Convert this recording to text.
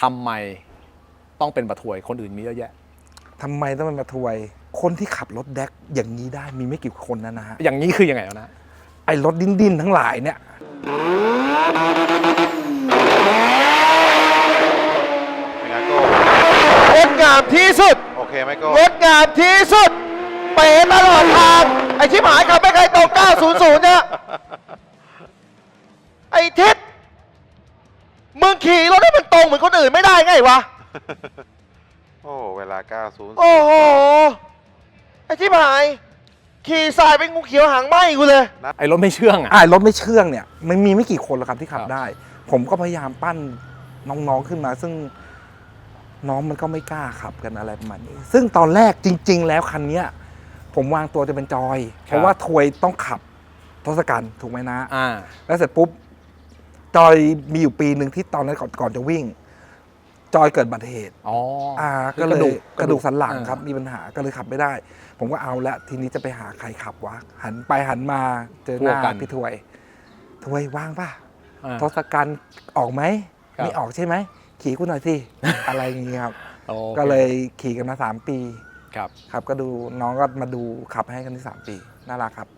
ทำไมต้องเป็นประทวยคนอื่นมีเยอะแยะ ทำไมต้องเป็นมาทวย คนที่ขับรถแดกอย่างนี้ได้มีไม่กี่คนนะนะฮะ อย่างนี้คือยังไงวะนะ ไอ้รถดิ้นดินๆทั้งหลายเนี่ย เป็นไงโก้งดงามที่สุดโอเคไหมโก้งดงามที่สุด เป๋ตลอดทาง ไอ้ชิบหายขับไม่เคยตรง900 มึงขี่รถให้มันตรงเหมือนคนอื่นไม่ได้ไงวะ โอ้เวลา90โอ้โห ไอ้ชิบหาย ขี่สายเป็นงูเขียวหางไหมกูเลย ไอ้รถไม่เชื่องอะ อ่ารถไม่เชื่องเนี่ยมันมีไม่กี่คนหรอกครับที่ขับครับ ได้ ผมก็พยายามปั้นน้องๆขึ้นมา ซึ่งน้องมันก็ไม่กล้าขับกันอะไรประมาณนี้ ซึ่งตอนแรกจริง ๆ แล้วคันเนี้ยผมวางตัวจะเป็นจอย เพราะว่าทวยต้องขับทศกัณฐ์ถูกไหมนะ อ่า แล้วเสร็จปุ๊บ จอยมีอยู่ปีหนึ่งที่ตอนนั้นก่อนก่อนจะวิ่ง จอยเกิดอุบัติเหตุอ๋ออ่าคืก็อเลยกระดูกกระดูกสันหลังอ่าครับ มีปัญหาก็เลยขับไม่ได้ ผมก็เอาละทีนี้จะไปหาใครขับวะหันไปหันมาเจอหน้าพี่ถวยถวยว่างป่ะอ่าทศกัณฐ์ออกไหมครับไม่ออกใช่ไหมขี่กูหน่อยสิอะไรอย่างงี้ครับโอคก็เลยขี่กันมาสามปีครับ ครับก็ดูน้องก็มาดูขับให้กันที่สามปีน่ารักครับ